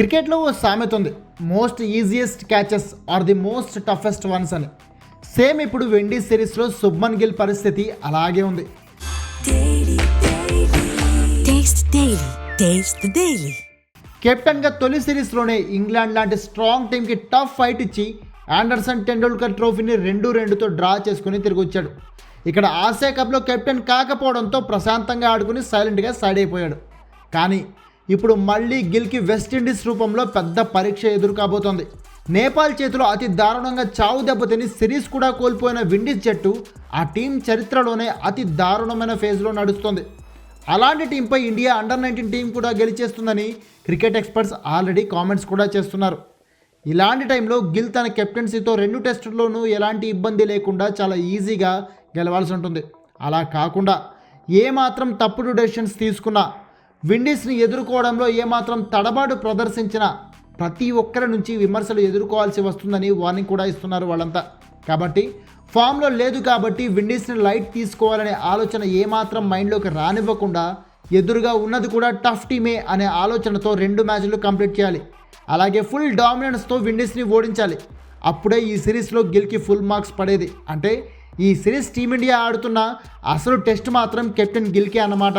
క్రికెట్లో ఓ సామెత ఉంది. Most easiest catches are the most toughest ones అని. సేమ్ ఇప్పుడు వెండీస్ సిరీస్లో శుభ్మన్ గిల్ పరిస్థితి అలాగే ఉంది. కెప్టెన్గా తొలి సిరీస్లోనే ఇంగ్లాండ్ లాంటి స్ట్రాంగ్ టీంకి టఫ్ ఫైట్ ఇచ్చి ఆండర్సన్ టెండూల్కర్ ట్రోఫీని రెండు రెండుతో డ్రా చేసుకుని తిరిగి వచ్చాడు ఇక్కడ ఆసియా కప్లో కెప్టెన్ కాకపోవడంతో ప్రశాంతంగా ఆడుకుని సైలెంట్గా సైడ్ అయిపోయాడు. కానీ ఇప్పుడు మళ్ళీ గిల్కి వెస్టిండీస్ రూపంలో పెద్ద పరీక్ష ఎదురు కాబోతోంది. నేపాల్ చేతిలో అతి దారుణంగా చావు దెబ్బతిని సిరీస్ కూడా కోల్పోయిన విండీస్ జట్టు ఆ టీం చరిత్రలోనే అతి దారుణమైన ఫేజ్లో నడుస్తోంది. అలాంటి టీంపై ఇండియా అండర్ నైన్టీన్ టీం కూడా గెలిచేస్తుందని క్రికెట్ ఎక్స్పర్ట్స్ ఆల్రెడీ కామెంట్స్ కూడా చేస్తున్నారు. ఇలాంటి టైంలో గిల్ తన కెప్టెన్సీతో రెండు టెస్టుల్లోనూ ఎలాంటి ఇబ్బంది లేకుండా చాలా ఈజీగా గెలవాల్సి ఉంటుంది. అలా కాకుండా ఏమాత్రం తప్పుడు డెసిషన్స్ తీసుకున్నా విండీస్ని ఎదుర్కోవడంలో ఏమాత్రం తడబాటు ప్రదర్శించిన ప్రతి ఒక్కరి నుంచి విమర్శలు ఎదుర్కోవాల్సి వస్తుందని వార్నింగ్ కూడా ఇస్తున్నారు వాళ్ళంతా. కాబట్టి ఫామ్లో లేదు కాబట్టి విండీస్ని లైట్ తీసుకోవాలనే ఆలోచన ఏమాత్రం మైండ్లోకి రానివ్వకుండా ఎదురుగా ఉన్నది కూడా టఫ్ టీమే అనే ఆలోచనతో రెండు మ్యాచ్లు కంప్లీట్ చేయాలి. అలాగే ఫుల్ డామినెన్స్తో విండీస్ని ఓడించాలి. అప్పుడే ఈ సిరీస్లో గిల్కి ఫుల్ మార్క్స్ పడేది. అంటే ఈ సిరీస్ టీమిండియా ఆడుతున్న అసలు టెస్ట్ మాత్రం కెప్టెన్ గిల్కే అన్నమాట.